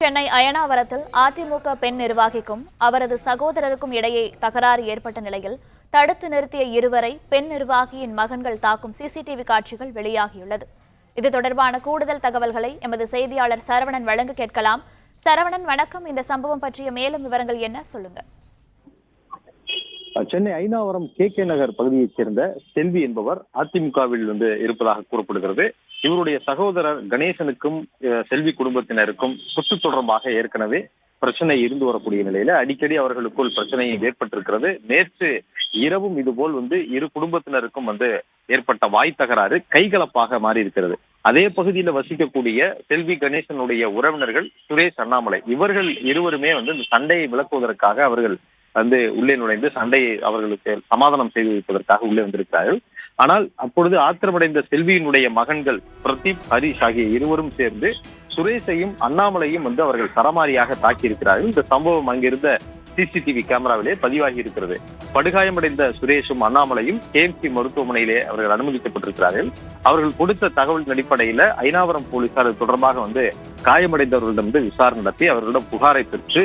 சென்னை அயனாவரத்தில் அதிமுக பெண் நிர்வாகிக்கும் அவரது சகோதரருக்கும் இடையே தகராறு ஏற்பட்ட நிலையில் தடுத்து நிறுத்திய இருவரை பெண் நிர்வாகியின் மகன்கள் தாக்கும் சிசிடிவி காட்சிகள் வெளியாகியுள்ளது. இது தொடர்பான கூடுதல் தகவல்களை எமது செய்தியாளர் சரவணன் வழங்க கேட்கலாம். சரவணன் வணக்கம். இந்த சம்பவம் பற்றிய மேலும் விவரங்கள் என்ன? சொல்லுங்க. சென்னை ஐநாவரம் கே கே நகர் பகுதியைச் சேர்ந்த செல்வி என்பவர் அதிமுகவில் வந்து இருப்பதாக கூறப்படுகிறது. இவருடைய சகோதரர் கணேசனுக்கும் செல்வி குடும்பத்தினருக்கும் சொத்து தொடர்பாக ஏற்கனவே பிரச்சனை இருந்து வரக்கூடிய நிலையில அடிக்கடி அவர்களுக்குள் பிரச்சனை ஏற்பட்டிருக்கிறது. நேற்று இரவும் இதுபோல் வந்து இரு குடும்பத்தினருக்கும் வந்து ஏற்பட்ட வாய் தகராறு கைகலப்பாக மாறி இருக்கிறது அதே பகுதியில வசிக்கக்கூடிய செல்வி கணேசனுடைய உறவினர்கள் சுரேஷ் அண்ணாமலை இவர்கள் இருவருமே வந்து இந்த சண்டையை விளக்குவதற்காக அவர்கள் வந்து உள்ளே நுழைந்து சண்டையை அவர்களுக்கு சமாதானம் செய்து வைப்பதற்காக உள்ளே வந்திருக்கிறார்கள். ஆனால் அப்பொழுது ஆத்திரமடைந்த செல்வியினுடைய மகன்கள் பிரதீப் ஹரிஷ் ஆகிய இருவரும் சேர்ந்து சுரேஷையும் அண்ணாமலையும் வந்து அவர்கள் சரமாரியாக தாக்கியிருக்கிறார்கள். இந்த சம்பவம் அங்கிருந்த சிசிடிவி கேமராவிலே பதிவாகி இருக்கிறது. படுகாயமடைந்த சுரேஷும் அண்ணாமலையும் கேஎம்சி மருத்துவமனையிலே அவர்கள் அனுமதிக்கப்பட்டிருக்கிறார்கள். அவர்கள் கொடுத்த தகவலின் அடிப்படையில ஐநாவரம் போலீசார் தொடர்பாக வந்து காயமடைந்தவர்களிடம் வந்து விசாரணை நடத்தி அவர்களிடம் புகாரை பெற்று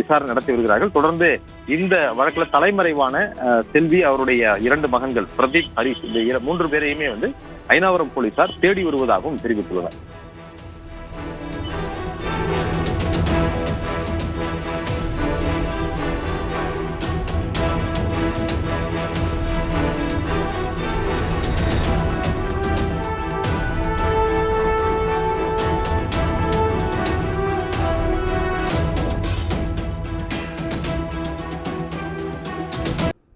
விசாரணை நடத்தி வருகிறார்கள். தொடர்ந்து இந்த வழக்குல தலைமறைவான செல்வி அவருடைய இரண்டு மகன்கள் பிரதீப் ஹரிஷ் இந்த மூன்று பேரையுமே வந்து ஐநாவரம் போலீசார் தேடி வருவதாகவும் தெரிவித்துள்ளனர்.